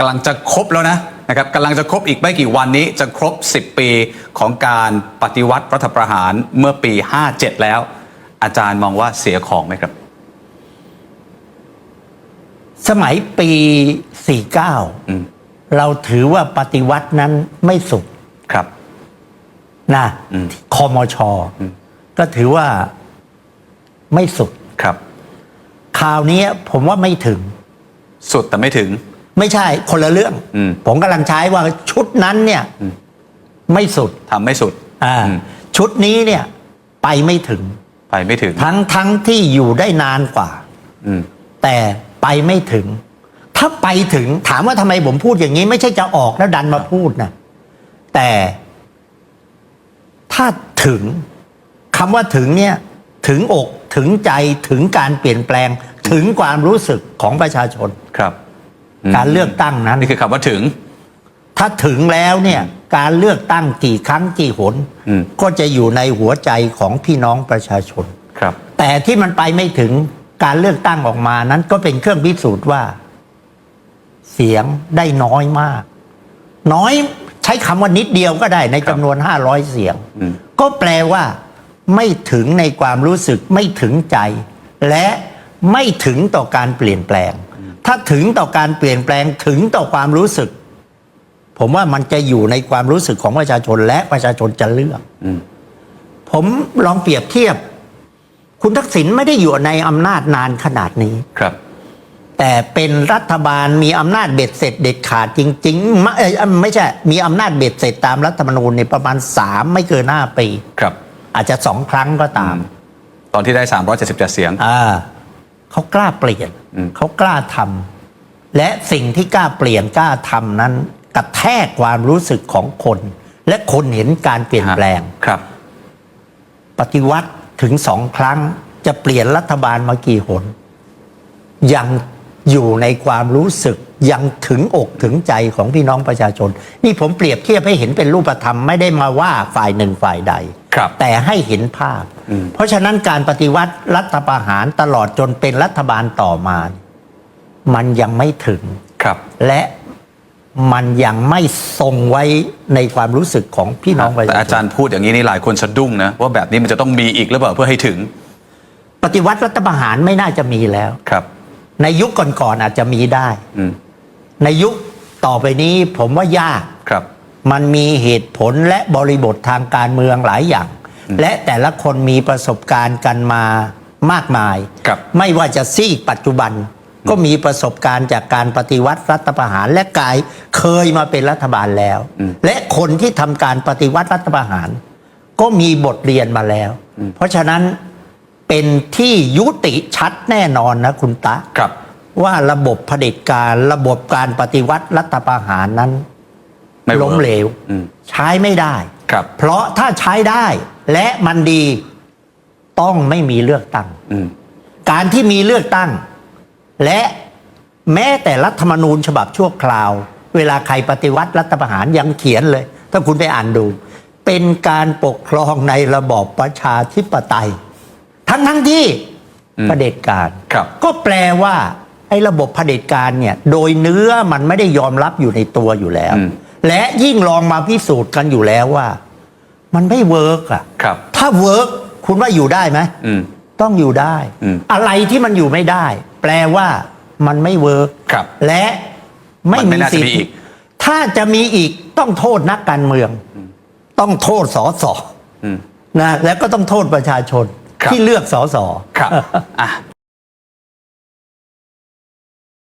กำลังจะครบแล้วนะนะครับกำลังจะครบอีกไม่กี่วันนี้จะครบ 10 ปีของการปฏิวัติรัฐประหารเมื่อปี 57 แล้ว อาจารย์มองว่าเสียของไหมครับ สมัยปี อืม 49 เราถือว่าปฏิวัตินั้นไม่สุดครับ นะอืม คอมช ก็ถือว่าไม่สุด ครับ คราวนี้ผมว่าไม่ถึง สุดแต่ไม่ถึง ไม่ใช่คนละเรื่อง อืม ผมกำลังใช้ว่าชุดนั้นเนี่ยไม่สุดทำไม่สุด อ่าอืม ชุดนี้เนี่ยไปไม่ถึง ไปไม่ถึงทั้งทั้งที่อยู่ได้นานกว่า อืม แต่ไปไม่ถึง ถ้าไปถึงถามว่าทำไมผมพูดอย่างนี้ ไม่ใช่จะออกแล้วดันมาพูดนะ แต่ถ้าถึงคำว่าถึงเนี่ย ถึงอกถึงใจถึงการเปลี่ยนแปลง ถึงความรู้สึกของประชาชน ครับม การเลือกตั้งนั้น นี่คือคำว่าถึง ถ้าถึงแล้วเนี่ยการเลือกตั้งกี่ครั้งกี่หนอืมก็จะอยู่ในหัวใจของพี่น้องประชาชนครับ แต่ที่มันไปไม่ถึงการเลือกตั้งออกมานั้นก็เป็นเครื่องพิสูจน์ว่า เสียงได้น้อยมาก น้อยใช้คำว่านิดเดียวก็ได้ในจำนวน500เสียงอืมก็แปลว่า ไม่ถึงในความรู้สึกไม่ถึงใจ และไม่ถึงต่อการเปลี่ยนแปลง ถ้าถึงต่อการเปลี่ยนแปลงถึงต่อความรู้สึก ผมว่ามันจะอยู่ในความรู้สึกของประชาชนและประชาชนจะเลือกอืมผมลองเปรียบเทียบ คุณทักษิณไม่ได้อยู่ในอำนาจนานขนาดนี้ครับ แต่เป็นรัฐบาลมีอำนาจเบ็ดเสร็จเด็ดขาดจริงๆไม่เอ่อไม่ใช่มีอำนาจเบ็ดเสร็จตามรัฐธรรมนูญในยประมาณสามไม่เกินห้าปีครับ อาจจะสองครั้งก็ตาม ตอนที่ได้377เสียงอ่า เขากล้าเปลี่ยนอืมเขากล้าทำและสิ่งที่กล้าเปลี่ยนกล้าทำนั้นกระแทกความรู้สึกของคน และคนเห็นการเปลี่ยนแปลงครับ ปฏิวัติถึงสองครั้งจะเปลี่ยนรัฐบาลมากี่หน ยังอยู่ในความรู้สึกยังถึงอกถึงใจของพี่น้องประชาชน นี่ผมเปรียบเทียบให้เห็นเป็นรูปธรรมไม่ได้มาว่าฝ่ายหนึ่งฝ่ายใดครับแต่ให้เห็นภาพอืม เพราะฉะนั้นการปฏิวัติรัฐประหารตลอดจนเป็นรัฐบาลต่อมา มันยังไม่ถึงครับ และมันยังไม่ทรงไว้ในความรู้สึกของพี่น้องประแต่ชาอาชจารนย์พูดอย่างนี้นี่หลายคนสะดุ้งนะว่าแบบนี้มันจะต้องมีอีกหรือเปล่าเพื่อให้ถึง ปฏิวัติรัฐประหารไม่น่าจะมีแล้วครับ ในยุคก่อนๆอาจจะมีได้อืมในยุคต่อไปนี้ผมว่ายากครับ มันมีเหตุผลและบริบททางการเมืองหลายอย่าง และแต่ละคนมีประสบการณ์กันมามากมาย ครับ ไม่ว่าจะซีกปัจจุบัน ก็มีประสบการณ์จากการปฏิวัติรัฐประหารและกายเคยมาเป็นรัฐบาลแล้วอืมและคนที่ทำการปฏิวัติรัฐประหาร ก็มีบทเรียนมาแล้ว เพราะฉะนั้นเป็นที่ยุติชัดแน่นอนนะคุณตะครับ ว่าระบบเผด็จการระบบการปฏิวัติรัฐประหารนั้นไม่วิร์กล้มเหลว อืมใช้ไม่ได้ ครับ เพราะถ้าใช้ได้ และมันดีต้องไม่มีเลือกตั้ง อืม การที่มีเลือกตั้ง และแม้แต่รัฐธรรมนูญฉบับชั่วคราว เวลาใครปฏิวัติรัฐประหารยังเขียนเลย ถ้าคุณไปอ่านดู เป็นการปกครองในระบอบประชาธิปไตย ทั้งทั้งที่อืมเผด็จการครับ ก็แปลว่า ไอ้ระบบเผด็จการเนี่ย โดยเนื้อมันไม่ได้ยอมรับอยู่ในตัวอยู่แล้วอืมและยิ่งลองมาพิสูจน์กันอยู่แล้วว่า มันไม่เวิร์กอะครับ ถ้าเวิร์กคุณว่าอยู่ได้ไหมอืม ต้องอยู่ได้ อืมอะไรที่มันอยู่ไม่ได้ แปลว่ามันไม่เวิร์กครับและไม่มันไม่มีน่าจะสิทมีอีก ธิ์ถ้าจะมีอีกต้องโทษนักการเมือง ต้องโทษสอสออืม นะแล้วก็ต้องโทษประชาชนครับ ที่เลือกสอสอ ครับอะ